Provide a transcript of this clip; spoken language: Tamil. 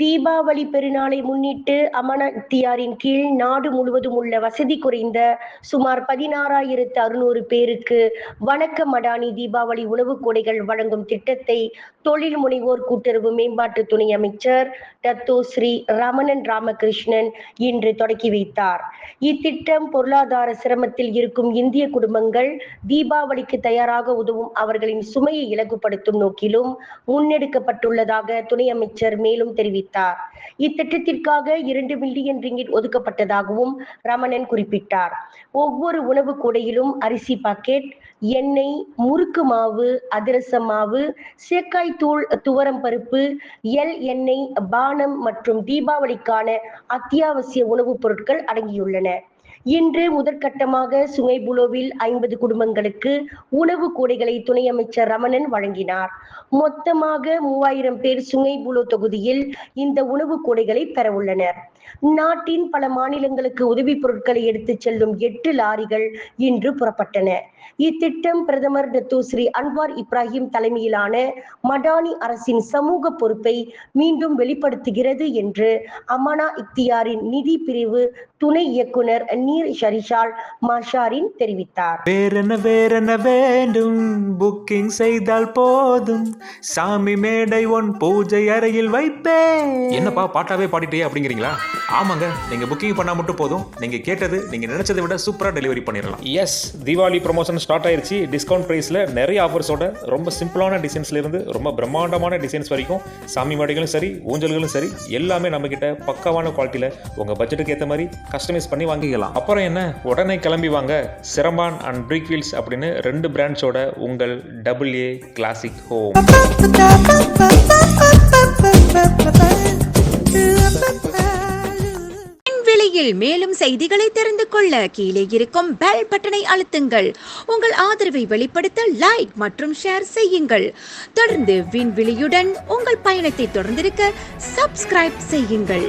தீபாவளி பெருநாளை முன்னிட்டு அமனத்தியாரின் கீழ் நாடு முழுவதும் உள்ள வசதி குறைந்த சுமார் பதினாறாயிரத்து அறுநூறு பேருக்கு வணக்க மடானி தீபாவளி உணவுக் கொடைகள் வழங்கும் திட்டத்தை தொழில் முனைவோர் கூட்டுறவு மேம்பாட்டு துணை அமைச்சர் டத்தோ ஸ்ரீ ரமணன் ராமகிருஷ்ணன் இன்று தொடக்கி வைத்தார். இத்திட்டம் பொருளாதார சிரமத்தில் இருக்கும் இந்திய குடும்பங்கள் தீபாவளிக்கு தயாராக உதவும் அவர்களின் சுமையை இலகுபடுத்தும் நோக்கிலும் முன்னெடுக்கப்பட்டுள்ளதாக துணை அமைச்சர் மேலும் தெரிவித்தார். தெரிவித்தார் இத்திட்டத்திற்காக இரண்டு மில்லியன் ரிங்கிட் ஒதுக்கப்பட்டதாகவும் ரமணன் குறிப்பிட்டார். ஒவ்வொரு உணவு கூடையிலும் அரிசி பாக்கெட் எண்ணெய் முறுக்கு மாவு அதிரச மாவு சேக்காய் தூள் துவரம் பருப்பு எல் எண்ணெய் பானம் மற்றும் தீபாவளிக்கான அத்தியாவசிய உணவுப் பொருட்கள் அடங்கியுள்ளன. இன்று முதற்கட்டமாக சுங்கைபுலோவில் ஐம்பது குடும்பங்களுக்கு உணவு கூடைகளை துணை அமைச்சர் ரமணன் வழங்கினார். மொத்தமாக மூவாயிரம் பேர் சுங்கைபுலோ தொகுதியில் இந்த உணவு கூடைகளை பெற உள்ளனர். நாட்டின் பல மாநிலங்களுக்கு உதவி பொருட்களை எடுத்துச் செல்லும் எட்டு லாரிகள் இன்று புறப்பட்டன. இத்திட்டம் பிரதமர் டத்தோ ஸ்ரீ அன்வார் இப்ராஹிம் தலைமையிலான மடானி அரசின் சமூக பொறுப்பை மீண்டும் வெளிப்படுத்துகிறது என்று அமனா இக்தியாரின் நிதி பிரிவு துணை இயக்குனர் நீர் ஷரிஷால் மாஷாரின் தெரிவித்தார். வேறென்ன வேறென்ன வேண்டும்? புக்கிங் செய்தால் போதும். சாமி மேடை ஒன் பூஜை அறையில் வைப்பேன். என்னப்பா பாட்டாவே பாடிட்டே அப்படிங்கிறீங்களா? ஆமாங்க நீங்க புக்கிங் பண்ணா மட்டும் போதும். நீங்க கேட்டது நீங்க நினைச்சதை விட சூப்பரா டெலிவரி பண்ணிடலாம். எஸ் தீபாவளி ப்ரொமோஷன் ஸ்டார்ட் ஆயிருச்சு. டிஸ்கவுண்ட் ப்ரைஸில் நிறைய ஆஃபர்ஸோட ரொம்ப சிம்பிளான டிசைன்ஸ்ல இருந்து ரொம்ப பிரம்மாண்டமான டிசைன்ஸ் வரைக்கும் சாமி மாடிகளும் சரி ஊஞ்சல்களும் சரி எல்லாமே நம்மக்கிட்ட பக்காவான குவாலிட்டியில் உங்கள் பட்ஜெட்டுக்கு ஏற்ற மாதிரி கஸ்டமைஸ் பண்ணி வாங்கிக்கலாம். அப்புறம் என்ன? உடனே கிளம்பி வாங்க. சிரமான் அண்ட் ப்ரீக்வீல்ஸ் அப்படின்னு ரெண்டு பிராண்ட்ஸோட உங்கள் டபுள் ஏ கிளாசிக் ஹோம் விலையில் மேலும் செய்திகளை தெரிந்து கொள்ள கீழே இருக்கும் பெல் பட்டனை அழுத்துங்கள். உங்கள் ஆதரவை வெளிப்படுத்த லைக் மற்றும் ஷேர் செய்யுங்கள். தொடர்ந்து விண்வெளியுடன் உங்கள் பயணத்தை தொடர்ந்திருக்க சப்ஸ்கிரைப் செய்யுங்கள்.